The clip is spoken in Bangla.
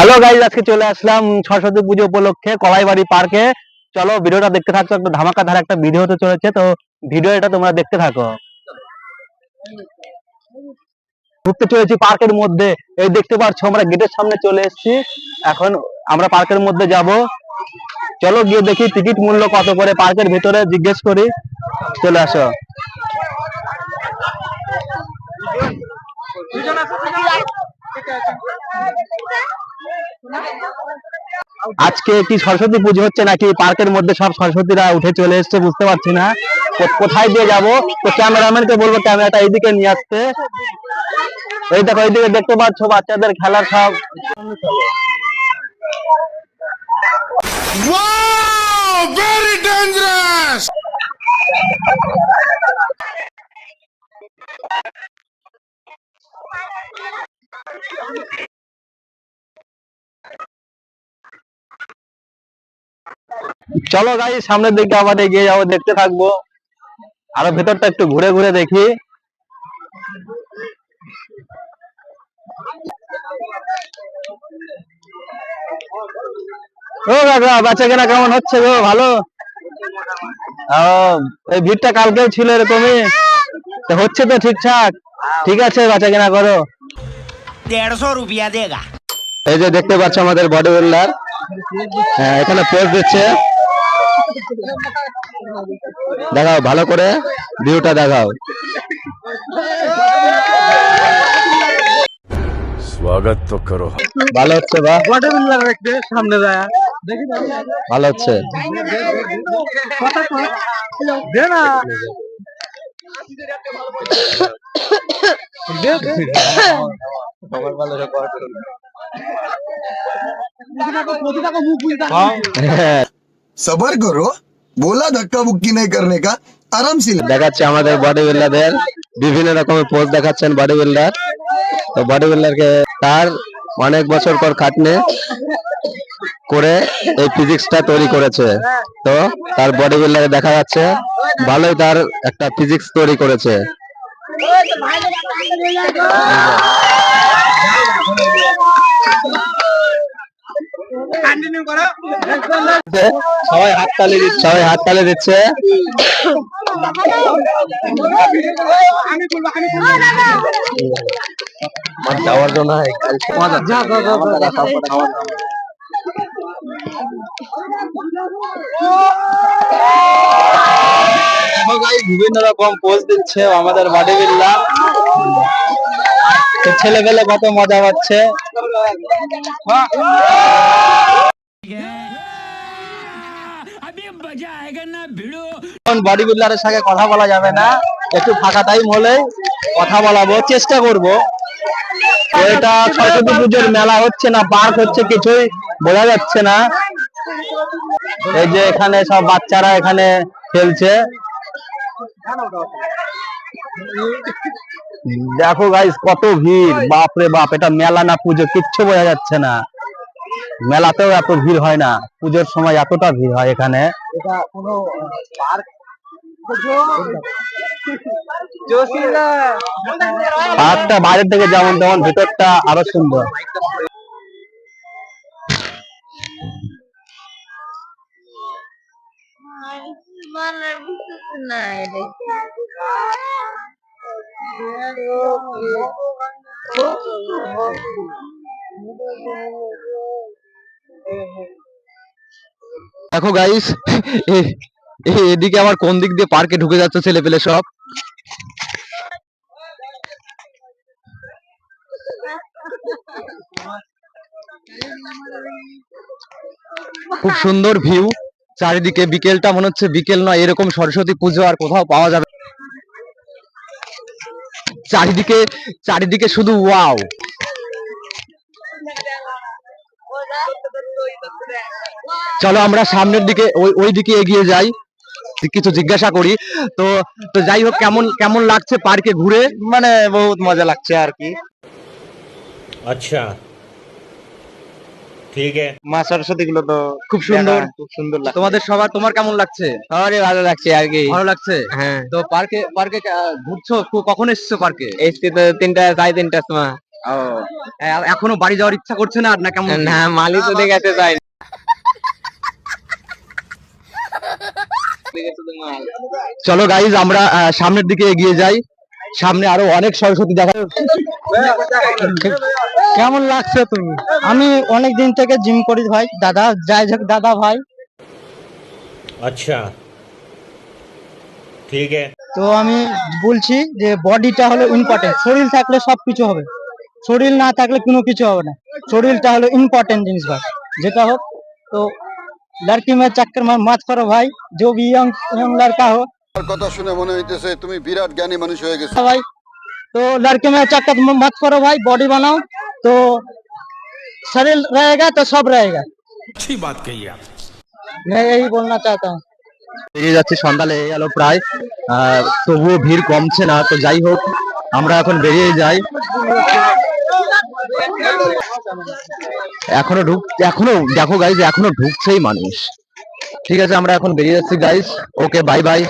হ্যালো গাইজ আজকে চলে আসলাম সরস্বতী পুজো উপলক্ষে কলাইবাড়ি পার্কে চলো, ভিডিওটা দেখতে থাকো একটা ধামাকা ধার একটা ভিডিও হতে চলেছে, তো ভিডিও এটা তোমরা দেখতে থাকো। ঘুরতে চলেছি পার্কের মধ্যে। এই দেখতে পাচ্ছ আমরা গেটের সামনে চলে এসেছি। এখন আমরা পার্কের মধ্যে যাব। চলো, গিয়ে দেখি টিকিট মূল্য কত করে পার্কের ভেতরে, জিজ্ঞেস করি। চলে আসো। আজকে কি সরস্বতী পুজো হচ্ছে নাকি পার্কের মধ্যে সব সরস্বতীরা উঠে চলে এসছে বুঝতে পারছি না। কোথায় দিয়ে যাব? তো ক্যামেরাম্যানকে বলব ক্যামেরাটা এইদিকে নিয়ে আসতে। এই দেখো, এইদিকে দেখতে পাচ্ছ বাচ্চাদের খেলার সব। চলো গাই সামনের দিকে আমাদের এগিয়ে যাব দেখতে থাকব। আরও ভেতরটা একটু ঘুরে ঘুরে দেখি। ও দাদা বাচ্চা কেনা কেমন হচ্ছে গো? ভালো? এই ভিড়টা কালকেও ছিল এরকমই হচ্ছে তো ঠিকঠাক। ঠিক আছে বাচ্চা কেনা করো। দেড়শো রুপিয়া দেগা। এই যে দেখতে পাচ্ছ আমাদের বডি বিল্ডার হ্যাঁ, এখানে পোস্ট দিচ্ছে। দেখাও ভালো করে ভিউটা দেখাও। স্বাগত করো। ভালো হচ্ছে সামনে যায় ভালো হচ্ছে। ভালো সবার করো বোলা ধাক্কা বুক্কি নাই করলে কা আরাম সে দেখাচ্ছে আমাদের বডি বিল্ডার বিভিন্ন রকমের পোজ দেখাচ্ছেন বডি বিল্ডার তো বডি বিল্ডার কে তার অনেক বছর পর খাটনে করে এই ফিজিক্সটা তৈরি করেছে। তো তার বডি বিল্ডার দেখা যাচ্ছে ভালোই তার একটা ফিজিক্স তৈরি করেছে। সবাই হাততালি দিচ্ছে সবাই হাততালি দিচ্ছে। যাওয়ার জন্য বিভিন্ন রকম পোজ দিচ্ছে আমাদের বডি বিল্ডার ছেলে পেলে কত মজা পাচ্ছে বডি বিল্ডারের সাথে কথা বলা যাবে না একটু ফাঁকা টাইম হলে কথা বলাবো চেষ্টা করব এটা সরস্বতী পুজোর মেলা হচ্ছে না পার্ক হচ্ছে কিছুই বোঝা যাচ্ছে না এই যে এখানে সব বাচ্চারা এখানে খেলছে দেখো গাইস কত ভিড় বাপ রে বাপ এটা মেলা না পুজো কিচ্ছু বোঝা যাচ্ছে না মেলাতেও এত ভিড় হয় না। পুজোর সময় এতটা ভিড় হয় এখানে। পার্কটা বাইরের থেকে যেমন তেমন ভিতরটা আরও সুন্দর। না দেখো গাইস এদিকে আবার কোন দিক দিয়ে পার্কে ঢুকে যাচ্ছে ছেলে পেলে সব খুব সুন্দর ভিউ চারিদিকে বিকেলটা মনে হচ্ছে বিকেল নয়, এরকম সরস্বতী পুজো আর কোথাও পাওয়া যাবে। চারিদিকে চারিদিকে শুধু ওয়াও চলো আমরা সামনের দিকে ওই ওই দিকে এগিয়ে যাই। কিছু জিজ্ঞাসা করি। তো তো যাই হোক কেমন কেমন লাগছে পার্কে ঘুরে? মানে বহুত মজা লাগছে আর কি। আচ্ছা। ঠিক আছে। মা সরস্বতী গুলো তো খুব সুন্দর। খুব সুন্দর লাগছে। তোমাদের সবার তোমার কেমন লাগছে? সবারই ভালো লাগছে আর কি। ভালো লাগছে? হ্যাঁ। তো পার্কে পার্কে ঘুরছো? কখন এসছো পার্কে? এসছি তো তিনটা সাড়ে তিনটার সময়। ও। এখনও বাড়ি যাওয়ার ইচ্ছা করছে না না কেমন? না মালিক তো দেখাতে যাই চলো গাইজ আমরা সামনের দিকে এগিয়ে যাই। সামনে আরও অনেক সরস্বতী দেখা কেমন লাগছে তুমি? আমি অনেক দিন থেকে জিম করি ভাই। দাদা যাই যাক দাদা ভাই। আচ্ছা। ঠিক আছে। তো আমি বলছি যে বডিটা হলো ইম্পর্টেন্ট শরীর থাকলে সবকিছু হবে। শরীর না থাকলে কোনো কিছু হবে না শরীরটা হলো ইম্পর্টেন্ট জিনিস ভাই যেটা হোক তো লড়কি में चक्कर में मत करो भाई जो भी यंग यंग लड़का हो কথা শুনে মনে হইতেছে তুমি বিরাট জ্ঞানী মানুষ হয়ে গেছো भाई तो लड़के में चक्कर में मत करो भाई बॉडी बनाओ तो शरीर रहेगा तो सब रहेगा अच्छी बात कही आप मैं यही बोलना चाहता हूँ বেরিয়ে যাচ্ছি সন্ধ্যা লেগে গেল প্রায় আহ, তবুও ভিড় কমছে না তো যাই হোক আমরা এখন বেরিয়ে যাই এখনও ঢুক, এখনও, দেখো গাইজ এখনও ঢুকছেই মানুষ। ঠিক আছে, আমরা এখন বেরিয়ে যাচ্ছি গাইজ ওকে বাই বাই